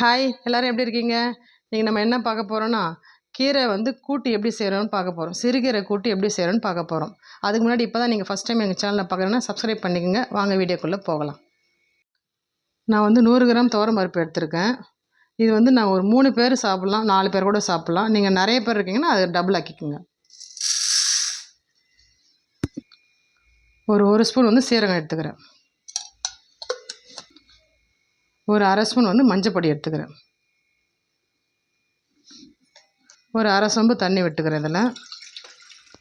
Hi எல்லோரும் எப்படி இருக்கீங்க? இன்றைக்கி நம்ம என்ன பார்க்க போகிறோன்னா கீரை வந்து கூட்டு எப்படி செய்கிறோன்னு பார்க்க போகிறோம் சிறுகீரை கூட்டு எப்படி செய்கிறோன்னு பார்க்க போகிறோம் அதுக்கு முன்னாடி இப்போ தான் நீங்கள் ஃபஸ்ட் டைம் எங்கள் சேனலில் பார்க்குறேன்னா சப்ஸ்கிரைப் பண்ணிக்கோங்க. வாங்க வீடியோக்குள்ளே போகலாம். நான் வந்து நூறு கிராம் துவரம் பருப்பு எடுத்திருக்கேன். இது வந்து நான் ஒரு மூணு பேர் சாப்பிட்லாம் நாலு பேர் கூட சாப்பிட்லாம். நீங்கள் நிறைய பேர் இருக்கீங்கன்னா அது டபுள் ஆக்கிக்கோங்க. ஒரு ஒரு ஸ்பூன் வந்து சீரகம் எடுத்துக்கிறேன். ஒரு அரை ஸ்பூன் வந்து மஞ்சப்பொடி எடுத்துக்கிறேன். ஒரு அரை சொம்பு தண்ணி விட்டுக்கிறேன் இதில்.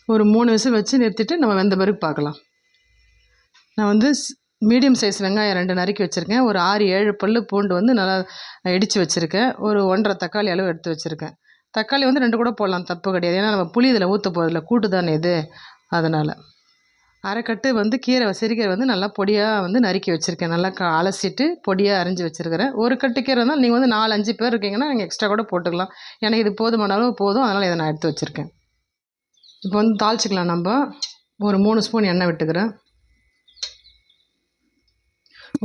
ஒரு மூணு விசில் வச்சு நிறுத்திட்டு நம்ம வெந்த பிறகு பார்க்கலாம். நான் வந்து மீடியம் சைஸ் வெங்காயம் ரெண்டு நறுக்கி வச்சுருக்கேன். ஒரு ஆறு ஏழு பல் பூண்டு வந்து நல்லா இடித்து வச்சுருக்கேன். ஒரு ஒன்றரை தக்காளி அளவு எடுத்து வச்சுருக்கேன். தக்காளி வந்து ரெண்டு கூட போடலாம் தப்பு கிடையாது. ஏன்னா நம்ம புளி இதில் ஊற்ற போகிறதில்ல கூட்டு தானே இது. அதனால். அரைக்கட்டு வந்து கீரை சிறுகீரை வந்து நல்லா பொடியாக வந்து நறுக்கி வச்சுருக்கேன். நல்லா க அலசிட்டு பொடியாக அரிஞ்சு வச்சுருக்கிறேன். ஒரு கட்டு கீரை இருந்தால் நீங்கள் வந்து நாலு அஞ்சு பேர் இருக்கீங்கன்னா நீங்கள் எக்ஸ்ட்ரா கூட போட்டுக்கலாம். எனக்கு இது போதுமான அளவு போதும். அதனால் இதை நான் எடுத்து வச்சுருக்கேன். இப்போ வந்து தாளிச்சிக்கலாம் நம்ம. ஒரு மூணு ஸ்பூன் எண்ணெய் விட்டுக்கிறேன்.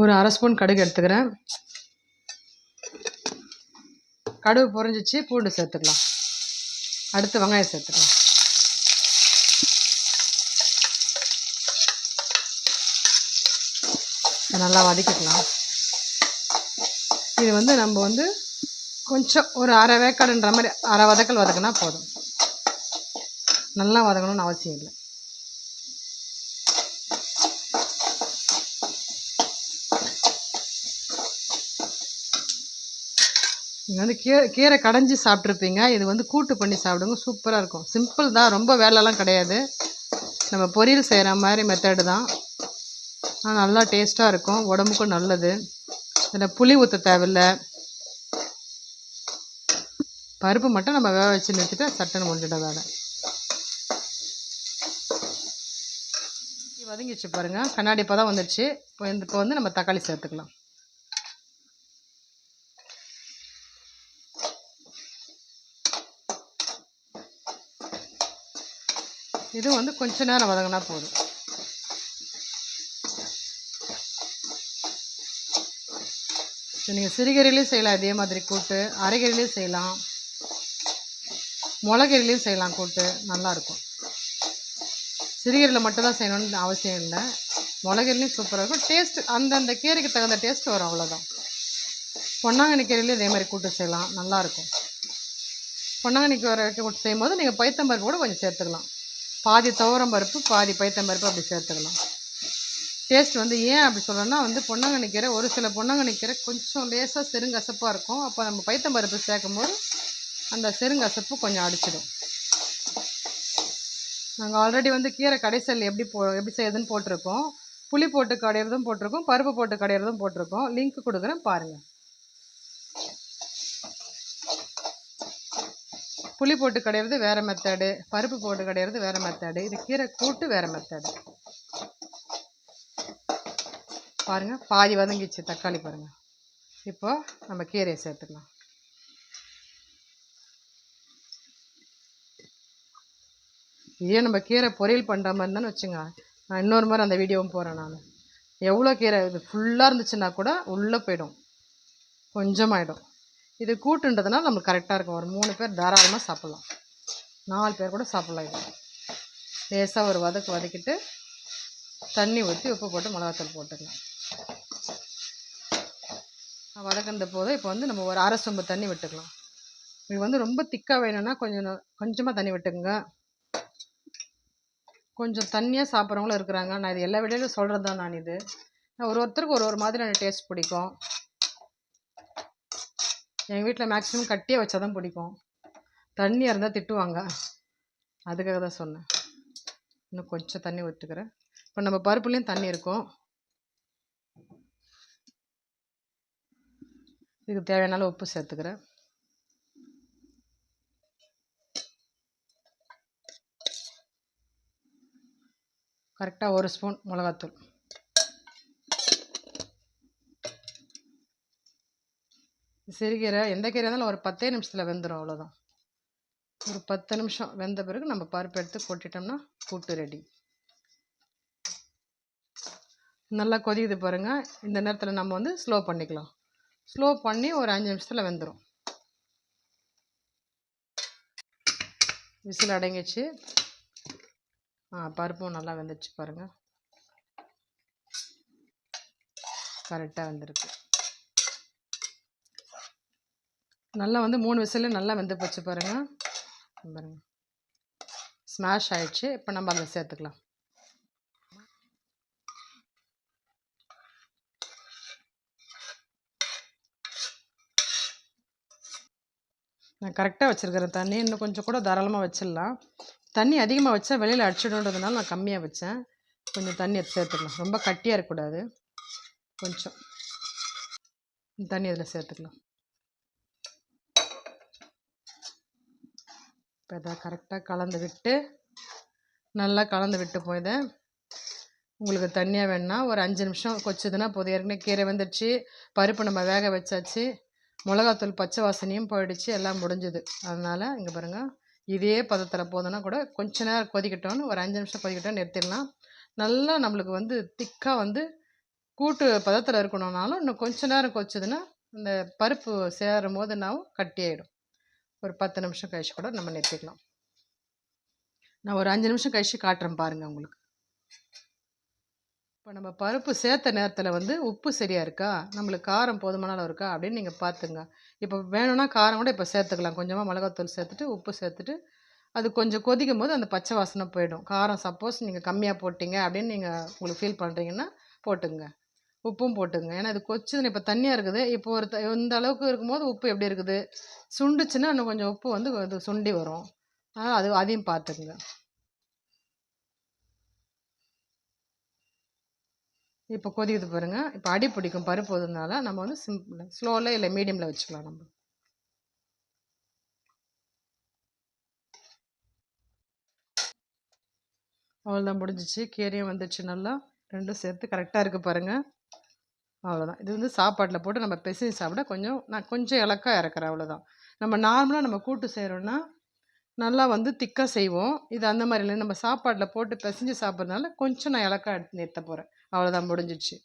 ஒரு அரை ஸ்பூன் கடுகு எடுத்துக்கிறேன். கடுகு பொறிஞ்சிச்சு பூண்டு சேர்த்துக்கலாம். அடுத்து வெங்காயம் சேர்த்துக்கலாம். நல்லா வதக்கிக்கலாம். இது வந்து நம்ம வந்து கொஞ்சம் ஒரு அரை வேக்காடுன்ற மாதிரி அரை வதக்கல் வதக்கினா போதும். நல்லா வதக்கணும்னு அவசியம் இல்லை. நீங்கள் வந்து கீரை கீரை கடைஞ்சி சாப்பிட்ருப்பீங்க இது வந்து கூட்டு பண்ணி சாப்பிடுங்க. சூப்பராக இருக்கும். சிம்பிள் தான். ரொம்ப வேலைலாம் கிடையாது. நம்ம பொரியல் செய்கிற மாதிரி மெத்தடு தான். நல்லா டேஸ்ட்டாக இருக்கும். உடம்புக்கும் நல்லது. இதில் புளி ஊற்ற தேவையில்ல. பருப்பு மட்டும் நம்ம வேக வச்சு நிறுத்திட்டு சட்டுன்னு முடிஞ்சிட வேலை. வதங்கிச்சு பாருங்கள் கண்ணாடி இப்போ தான் வந்துடுச்சு. இப்போ இந்த இப்போ வந்து நம்ம தக்காளி சேர்த்துக்கலாம். இது வந்து கொஞ்ச நேரம் வதங்கினா போதும். நீங்கள் சிறுகீரையிலையும் செய்யலாம் இதே மாதிரி கூட்டு. அரைக்கீரையிலையும் செய்யலாம். மிளகீரையிலையும் செய்யலாம் கூட்டு. நல்லாயிருக்கும் சிறுகீரையில் மட்டும்தான் செய்யணும்னு அவசியம் இல்லை. மிளகீரைலையும் சூப்பராக இருக்கும். டேஸ்ட் அந்தந்த கீரைக்கு தகுந்த டேஸ்ட் வரும் அவ்வளோதான் பொன்னாங்கண்ணி கீரையிலையும் இதே மாதிரி கூட்டு செய்யலாம். நல்லாயிருக்கும் பொன்னாங்கண்ணி கீரை கூட்டு செய்யும்போது நீங்கள் பைத்தம்பருப்பு கூட கொஞ்சம் சேர்த்துக்கலாம். பாதி துவரம் பருப்பு பாதி பைத்தம்பருப்பு அப்படி சேர்த்துக்கலாம். டேஸ்ட் வந்து ஏன் அப்படி சொல்கிறேன்னா வந்து பொன்னாங்கண்ணி கீரை ஒரு சில பொன்னாங்கண்ணி கீரை கொஞ்சம் லேசாக செருங்கசப்பாக இருக்கும். அப்போ நம்ம பைத்தம்பருப்பு சேர்க்கும் போது அந்த செருங்கசப்பு கொஞ்சம் அடிச்சிடும். நாங்கள் ஆல்ரெடி வந்து கீரை கடைசல் எப்படி போ எப்படி செய்யுதுன்னு போட்டிருக்கோம். புளி போட்டு கடையிறதும் போட்டிருக்கோம். பருப்பு போட்டு கடையிறதும் போட்டிருக்கோம். லிங்க் கொடுக்குறேன் பாருங்கள் புளி போட்டு கடையிறது வேறு மெத்தடு பருப்பு போட்டு கடையிறது வேறு மெத்தடு இது கீரை கூட்டு வேறு மெத்தடு பாருங்கள் பாதி வதங்கிச்சு தக்காளி பாருங்கள் இப்போ நம்ம கீரையை சேர்த்துக்கலாம். இதே நம்ம கீரை பொரியல் பண்ணுற மாதிரி தான் வச்சுங்க. நான் இன்னொரு மாதிரி அந்த வீடியோவும் போகிறேன் நான். எவ்வளோ கீரை இது ஃபுல்லாக இருந்துச்சுன்னா கூட உள்ளே போயிடும். கொஞ்சமாயிடும். இது கூட்டுன்றதுனால நம்மளுக்கு கரெக்டாக இருக்கும். ஒரு மூணு பேர் தாராளமாக சாப்பிட்லாம். நாலு பேர் கூட சாப்பிட்லாம் இது. லேசாக ஒரு வதக்கு வதக்கிட்டு தண்ணி ஊற்றி உப்பு போட்டு மிளகாத்தூள் போட்டுக்கலாம். வதக்கின்ற போது இப்போ வந்து நம்ம ஒரு அரை சொம்பு தண்ணி விட்டுக்கலாம். இது வந்து ரொம்ப திக்காக வேணும்னா கொஞ்சம் கொஞ்சமாக தண்ணி விட்டுக்குங்க. கொஞ்சம் தண்ணியாக சாப்பிட்றவங்களும் இருக்கிறாங்க. நான் இது எல்லா வீடியோலையும் சொல்கிறது தான் நான் இது. ஒரு ஒருத்தருக்கு ஒரு ஒரு மாதிரியான டேஸ்ட் பிடிக்கும். எங்கள் வீட்டில் மேக்ஸிமம் கட்டியே வச்சா தான் பிடிக்கும். தண்ணியாக இருந்தால் திட்டுவாங்க. அதுக்காக தான் சொன்னேன். இன்னும் கொஞ்சம் தண்ணி விட்டுக்கிறேன். இப்போ நம்ம பருப்புலேயும் தண்ணி இருக்கும். இதுக்கு தேவையான உப்பு சேர்த்துக்கிறேன். கரெக்டாக ஒரு ஸ்பூன் மிளகாத்தூள். சிறுகீரை எந்த கீரை இருந்தாலும் ஒரு பத்தே நிமிஷத்தில் வெந்துடும் அவ்வளோதான் ஒரு பத்து நிமிஷம் வெந்த பிறகு நம்ம பருப்பு எடுத்து கொட்டிட்டோம்னா கூட்டு ரெடி நல்லா கொதிக்குது பாருங்கள் இந்த நேரத்தில் நம்ம வந்து ஸ்லோ பண்ணிக்கலாம். ஸ்லோ பண்ணி ஒரு அஞ்சு நிமிஷத்தில் வெந்துடும் விசில் அடங்கிச்சு ஆ பருப்பும் நல்லா வெந்துச்சு பாருங்கள் கரெக்டாக வெந்திருக்கு. நல்லா வந்து மூணு விசில் நல்லா வெந்து போச்சு பாருங்கள் பாருங்கள் ஸ்மாஷ் ஆயிடுச்சு. இப்போ நம்ம அதில் சேர்த்துக்கலாம். நான் கரெக்டாக வச்சுருக்கிறேன் தண்ணி இன்னும் கொஞ்சம் கூட தாராளமாக வச்சிடலாம். தண்ணி அதிகமாக வச்சா வெளியில் அடிச்சிடுன்றதுனால நான் கம்மியாக வச்சேன். கொஞ்சம் தண்ணி எடுத்து சேர்த்துக்கலாம். ரொம்ப கட்டியாக இருக்கக்கூடாது. கொஞ்சம். தண்ணி அதில் சேர்த்துக்கலாம். இப்போ இதை கரெக்டாக கலந்து விட்டு நல்லா கலந்து விட்டு போயிதேன் உங்களுக்கு தண்ணியாக வேணுன்னா ஒரு அஞ்சு நிமிஷம் கொச்சுதுன்னா போதும். ஏற்கனவே கீரை வந்துடுச்சு. பருப்பு நம்ம வேக வச்சாச்சு. மிளகாத்தூள் பச்சை வாசனையும் போயிடுச்சு எல்லாம் முடிஞ்சுது. அதனால் இங்கே பாருங்கள் இதே பதத்தில் போதுன்னா கூட கொஞ்ச நேரம் கொதிக்கட்டோன்னு ஒரு அஞ்சு நிமிஷம் கொதிக்கட்டும் நிறுத்திடலாம். நல்லா நம்மளுக்கு வந்து திக்காக வந்து கூட்டு பதத்தில் இருக்கணும்னாலும் இன்னும் கொஞ்ச நேரம் கொச்சதுன்னா இந்த பருப்பு சேரும் போதுனாவும் நான் கட்டியாயிடும். ஒரு பத்து நிமிஷம் கழிச்சு கூட நம்ம நிறுத்திக்கலாம் நான் ஒரு அஞ்சு நிமிஷம் கழிச்சு காட்டுறேன் பாருங்கள் உங்களுக்கு. இப்போ நம்ம பருப்பு சேர்த்த நேரத்தில் வந்து உப்பு சரியாக இருக்கா? நம்மளுக்கு காரம் போதுமான அளவு இருக்கா? அப்படின்னு நீங்கள் பார்த்துங்க இப்போ வேணும்னா காரம் கூட இப்போ சேர்த்துக்கலாம். கொஞ்சமாக மிளகாத்தூள் சேர்த்துட்டு உப்பு சேர்த்துட்டு அது கொஞ்சம் கொதிக்கும் போது அந்த பச்சை வாசனை போயிடும். காரம் சப்போஸ் நீங்கள் கம்மியாக போட்டிங்க அப்படின்னு நீங்கள் உங்களுக்கு ஃபீல் பண்ணுறீங்கன்னா போட்டுங்க. உப்பும் போட்டுங்க. ஏன்னா இது கொச்சுதுன்னு இப்போ தண்ணியாக இருக்குது. இப்போ ஒரு இந்த அளவுக்கு இருக்கும்போது உப்பு எப்படி இருக்குது? சுண்டுச்சுன்னா இன்னும் கொஞ்சம் உப்பு வந்து சுண்டி வரும். அதனால் அது அதையும் பார்த்துக்குங்க இப்போ கொதிக்குது பாருங்கள் இப்போ அடி பிடிக்கும். பருப்பு வந்ததுனால நம்ம வந்து சிம்பிள் ஸ்லோவில் இல்லை மீடியமில் வச்சுக்கலாம் நம்ம. அவ்வளோதான் முடிஞ்சிச்சு. கீரையும் வந்துச்சு நல்லா. ரெண்டும் சேர்த்து கரெக்டாக இருக்குது பாருங்கள் அவ்வளோதான் இது வந்து சாப்பாட்டில் போட்டு நம்ம பிசைஞ்சு சாப்பிட கொஞ்சம் நான் கொஞ்சம் இலக்காக இறக்குறேன் அவ்வளோதான் நம்ம நார்மலாக நம்ம கூட்டு செய்கிறோன்னா நல்லா வந்து திக்காக செய்வோம். இது அந்த மாதிரி இல்லை. நம்ம சாப்பாட்டில் போட்டு பிசைஞ்சு சாப்பிட்றதுனால கொஞ்சம் நான் இலக்காக எடுத்து நிறுத்த போகிறேன் அவ்வளோதான் முடிஞ்சிடுச்சு.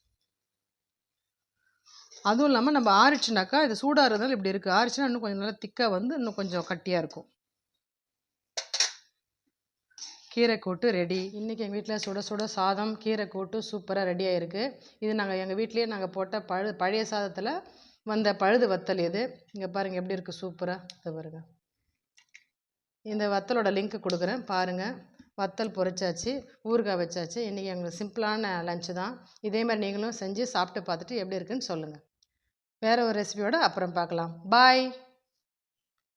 அதுவும் இல்லாமல் நம்ம ஆறிச்சுனாக்கா இது சூடாக இருந்தாலும் இப்படி இருக்குது ஆறிச்சுன்னா இன்னும் கொஞ்சம் நல்லா திக்காக வந்து இன்னும் கொஞ்சம் கட்டியாக இருக்கும். கீரை கூட்டு ரெடி இன்றைக்கி எங்கள் வீட்டில் சுட சுட சாதம் கீரை கூட்டு சூப்பராக ரெடியாக இருக்குது இது நாங்கள் எங்கள் வீட்லேயே நாங்கள் போட்ட பழு பழைய சாதத்தில் வந்த பழுது வத்தல் இது. இங்கே பாருங்கள் எப்படி இருக்குது சூப்பராக இதை பாருங்கள் இந்த வத்தலோட லிங்க் கொடுக்குறேன். பாருங்கள் வத்தல் பொரிச்சாச்சு ஊறுகாய் வச்சாச்சு. இன்றைக்கி எங்களுக்கு சிம்பிளான லஞ்சு தான். இதே மாதிரி நீங்களும் செஞ்சு சாப்பிட்டு பார்த்துட்டு எப்படி இருக்குன்னு சொல்லுங்கள் வேறு ஒரு ரெசிபியோடு அப்புறம் பார்க்கலாம். பாய்